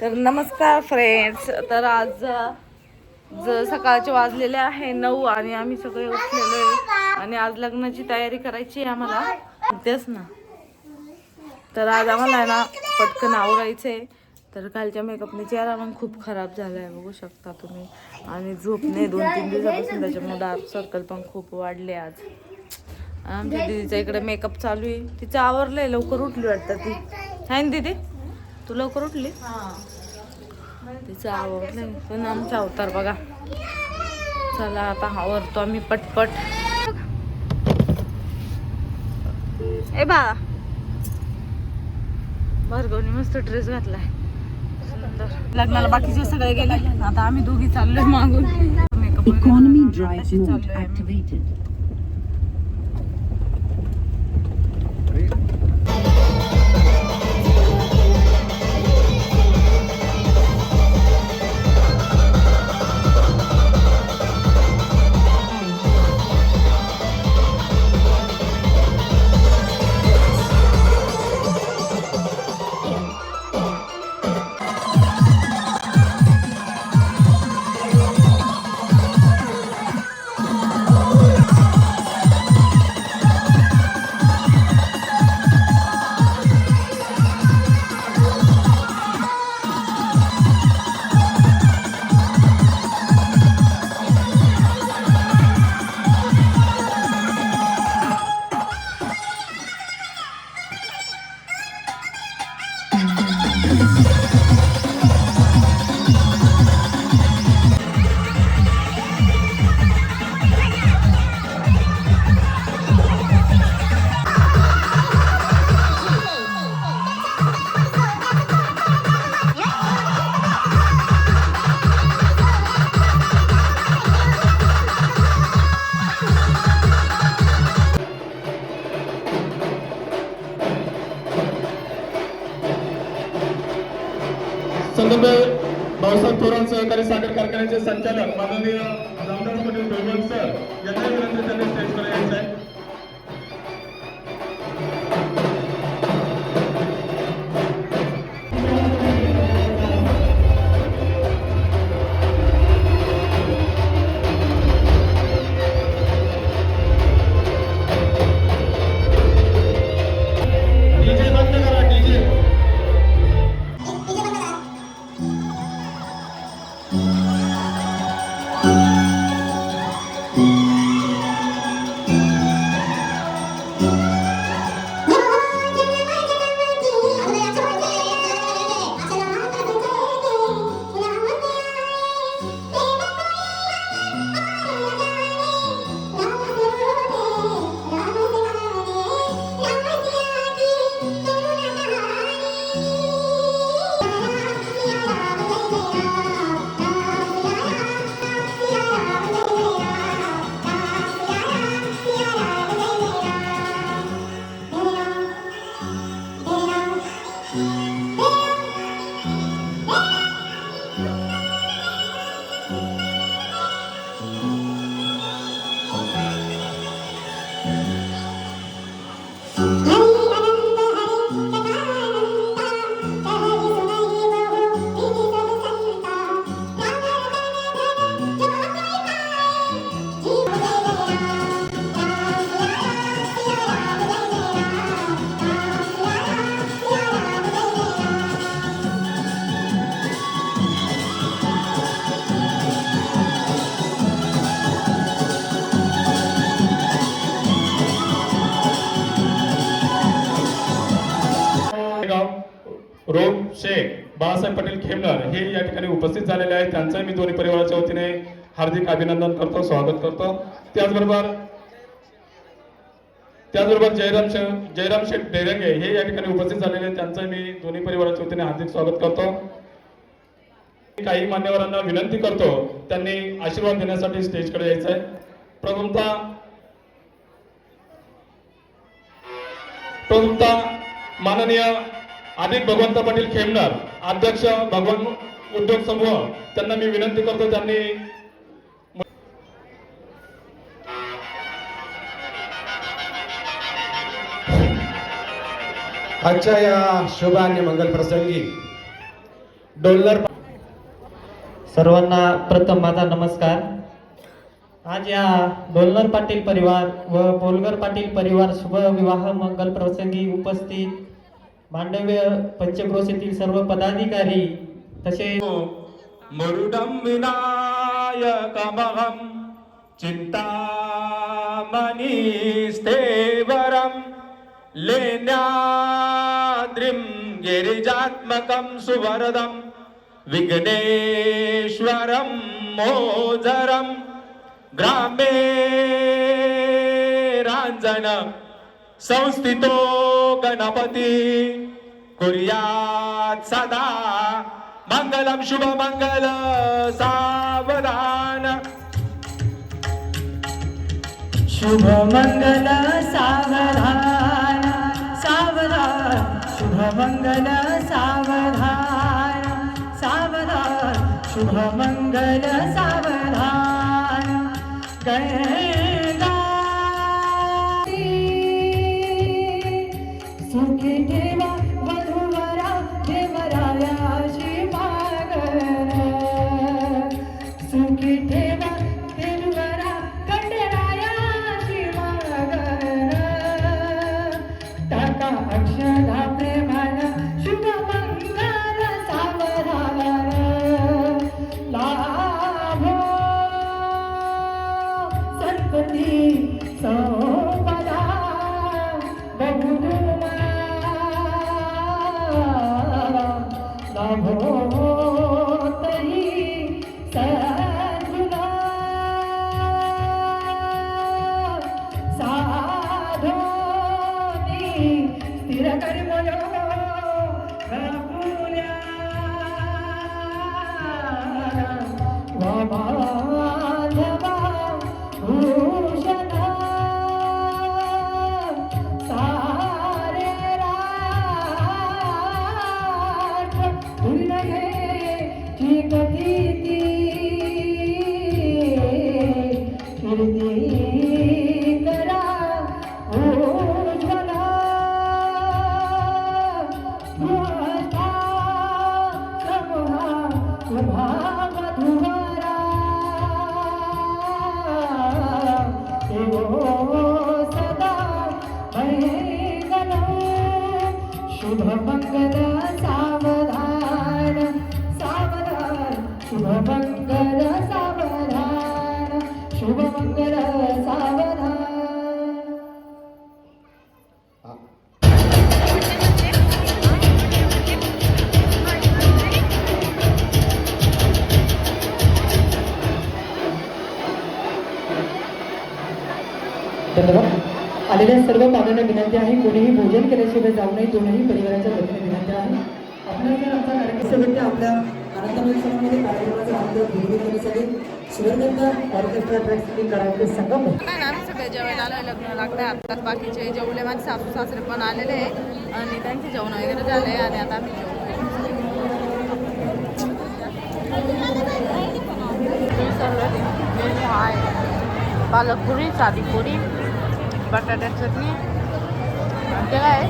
तर नमस्कार फ्रेंड्स तर आज जर ज सकाळचे वाजलेले आहे नऊ आणि आम्ही सगळे उठलेलो आहे. आणि आज लग्नाची तयारी करायची आहे आम्हाला. तेच ना. तर आज आम्हाला आहे ना पटकन आवरायचं आहे तर कालच्या मेकअपने चेहरा पण खूप खराब झाला आहे बघू शकता तुम्ही. आणि झोप नाही दोन तीन दिवसापासून त्याच्यामुळे डार्क सर्कल पण खूप वाढले आज. आमच्या दीदीच्या इकडे मेकअप चालू आहे. तिचं आवरलंय लवकर उठली वाटतं ती. आहे ना दीदी? तू लवकर उठली? तिचं आवडलंय पण आमचा अवतार बघा. चला आता आवरतो आम्ही पटपट. ए बा. भार्गवनी मस्त ड्रेस घातलाय. सुंदर. लग्नाला बाकीचे सगळे गेले. आता आम्ही दोघी चाललोय मागून. मेकअप संदर्भ भाऊसाहेब थोरात सहकारी साखर कारखान्याचे संचालक माननीय रामदास पाटील सर यांना विनंती त्यांनी स्टेजवर यायचं आहे. रोम शेख बाळासाहेब पटेल खेमनर हे या ठिकाणी उपस्थित झालेले आहेत. त्यांचं मी दोन्ही परिवाराच्या वतीने हार्दिक अभिनंदन करतो स्वागत करतो. त्याचबरोबर त्याचबरोबर जयराम जयराम शेठ डेरंगे हे या ठिकाणी उपस्थित झालेले आहेत. त्यांचं मी दोन्ही परिवाराच्या वतीने हार्दिक स्वागत करतो. काही मान्यवरांना विनंती करतो त्यांनी आशीर्वाद देण्यासाठी स्टेजकडे यायचं आहे प्रथमता प्रथमतः माननीय आदित भगवंत पाटील खेमनार अध्यक्ष भगवान उद्योग समूह. त्यांना मी विनंती करतो त्यांनी आजच्या या शुभ आणि मंगल प्रसंगी डोलर सर्वांना प्रथम माझा नमस्कार. आज या डोलर पाटील परिवार व बोलगर पाटील परिवार शुभ विवाह मंगल प्रसंगी उपस्थित मांडव्य पंचक्रोशीतील सर्व पदाधिकारी तसेच मुरुडं विनायकमहं चिन्तामणिस्थेवरं लेण्याद्रिं गिरिजात्मकं सुवरदं विघ्नेश्वरं मोजरं ग्रामे राञ्जन संस्थितो गणपती. कुर्यात् सदा मङ्गलं शुभमङ्गल सावधान. शुभमंगल सावधान. सावधान. शुभमंगल सावधान. सावधान. शुभमंगल सावधान. गंगा Amém. Thank. आलेल्या सर्व पाहुण्यांना विनंती आहे. कोणीही भोजन केल्याशिवाय जाऊ नये. दोनही परिवाराच्या वतीने विनंती आहे. आपल्याला जर आमचा कार्यक्रम समिती आपल्या आनंदमहोत्सवामध्ये कार्यक्रमाचा आनंद घेऊन करण्यासाठी शिवरगंगा ऑर्केस्ट्रा ट्रॅक्स करायचे संगम सगळे लग्न लागले आत्ताच बाकीचे जेवले माझे सासू सासरे पण आलेले आहे आणि त्यांचे जेवण वगैरे झाले आणि आता आम्ही आहे पालकपुरी साधी पुरी बटाट्याची चटणी. आणि ते काय?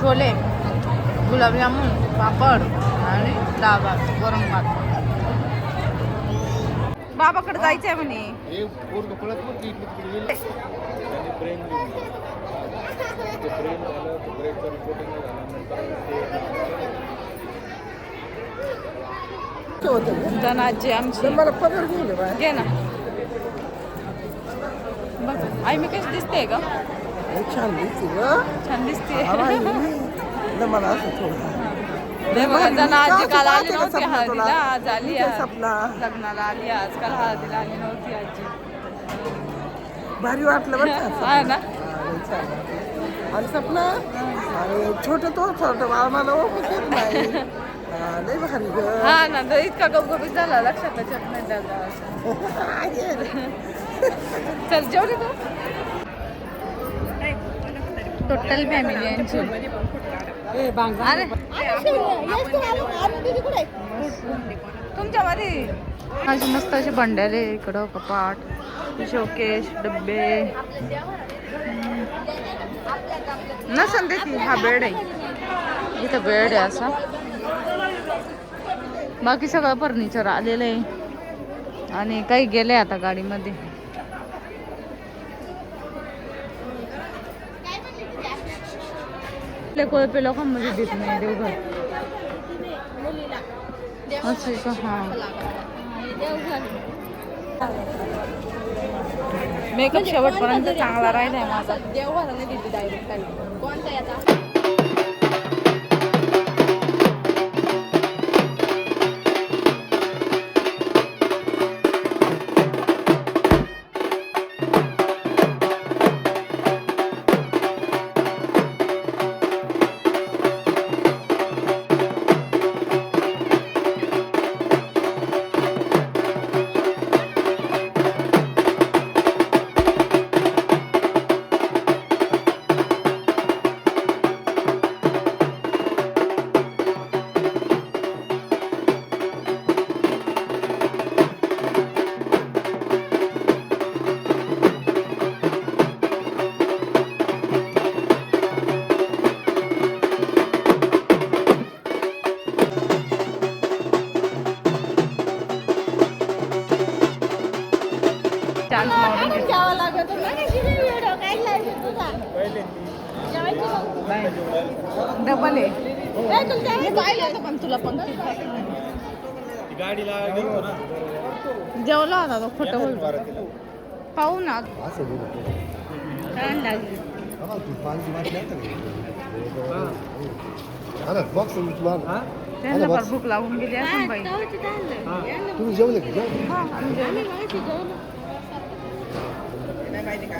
छोले गुलाबजामुन पापड आणि भात गरम भात. बाबाकडे जायचंय म्हणे. धनाजी आमची. मला बाय घे ना. आई मी कशी दिसते का छान दिसते ग छान दिसते मला असं थोडं हे काल आली नव्हती हळदीला? आज आली? लग्नाला आली हळदीला नव्हती आजी भारी वाटलं बरं हा ना हा. आणि सपना आणि छोट तो छोट आम्हाला ओळखत नाही हा, भारी ग हा ना इतका गपगपीत झाला लक्षात नाही. चल जेवली तू. टोटल फॅमिली यांची अरे. तुमच्यामध्ये अशी मस्त असे बंड्याले इकडं कपाट शोकेश डब्बे. नसन ते ती हा बेड आहे. इथं बेड आहे असा. बाकी सगळं फर्निचर आलेलं आहे. आणि काही गेले आता गाडीमध्ये. आपल्या कोळपे लोकांमध्ये देत नाही देवघर. असं आहे का हा. मेकअप शेवटपर्यंत चांगला राहिलाय माझा. चान्स पंक्ती जेवला होता तो खोटं बोल पाहू ना. छान लागली त्यांना फार भूक लागून गेली असेल बाई. तुम्ही जेवले का? हा.